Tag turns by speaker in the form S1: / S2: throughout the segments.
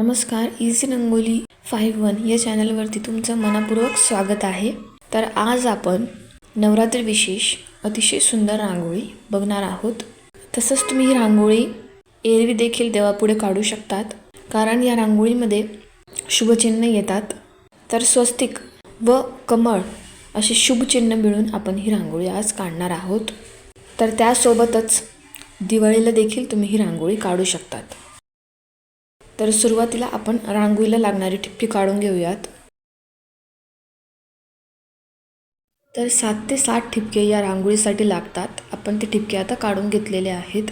S1: नमस्कार easy rangoli five one या चॅनलवरती तुमचं मनापूर्वक स्वागत आहे. तर आज आपण नवरात्री विशेष अतिशय सुंदर रांगोळी बघणार आहोत. तसंच तुम्ही ही रांगोळी एरवी देखील देवापुढे काढू शकतात कारण या रांगोळीमध्ये शुभचिन्ह येतात. तर स्वस्तिक व कमळ असे शुभचिन्ह मिळून आपण ही रांगोळी आज काढणार आहोत. तर त्यासोबतच दिवाळीला देखील तुम्ही ही रांगोळी काढू शकतात. तर सुरुवातीला आपण रांगोळीला लागणारी ठिपकी काढून घेऊयात. तर सात ते सात ठिपके या रांगोळीसाठी लागतात. आपण ते ठिपके आता काढून घेतलेले आहेत.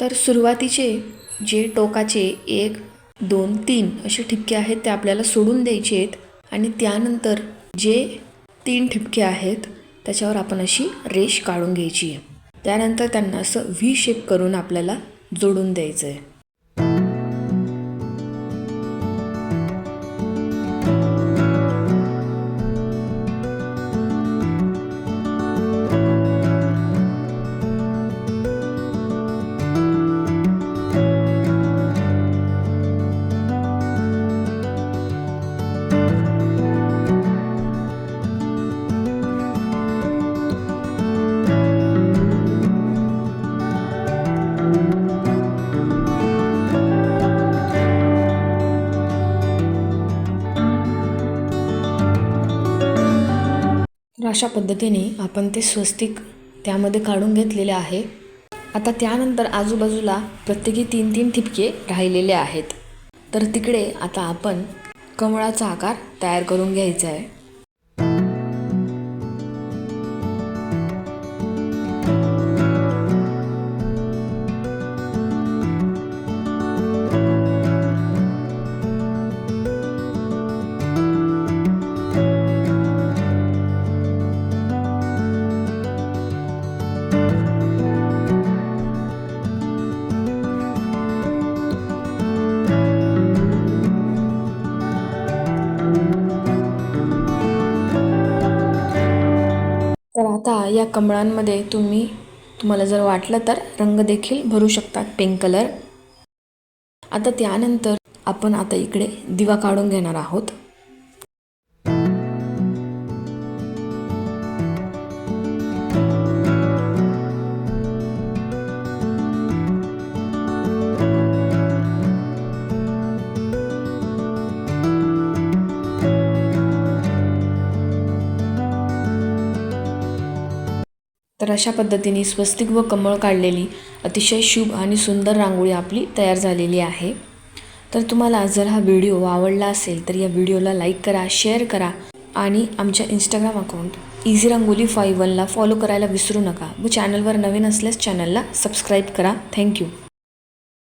S1: तर सुरुवातीचे जे टोकाचे एक दोन तीन असे ठिपके आहेत ते आपल्याला सोडून द्यायचे आहेत आणि त्यानंतर जे तीन ठिपके आहेत त्याच्यावर आपण अशी रेष काढून घ्यायची आहे. त्यानंतर त्यांना असं व्ही शेप करून आपल्याला जोडून द्यायचं आहे तर अशा पद्धतीने आपण ते स्वस्तिक त्यामध्ये काढून घेतलेले आहे. आता त्यानंतर आजूबाजूला प्रत्येकी तीन तीन ठिपके राहिलेले आहेत. तर तिकडे आता आपण कमळाचा आकार तयार करून घ्यायचा आहे. आता या कमळांमध्ये तुम्ही तुम्हाला जर वाटलं तर रंग देखील भरू शकतात पिंक कलर आता त्यानंतर आपण आता इकडे दिवा काढून घेणार आहोत. तर अशा पद्धतीने स्वस्तिक व कमळ काढलेली अतिशय शुभ आणि सुंदर रांगोळी आपली तयार झालेली आहे. तर तुम्हाला जर हा व्हिडिओ आवडला असेल तर या व्हिडिओला लाईक करा शेअर करा आणि आमच्या Instagram account easy rangoli five वनला फॉलो करायला विसरू नका व चॅनलवर नवीन असल्यास चॅनलला सबस्क्राईब करा. थँक्यू.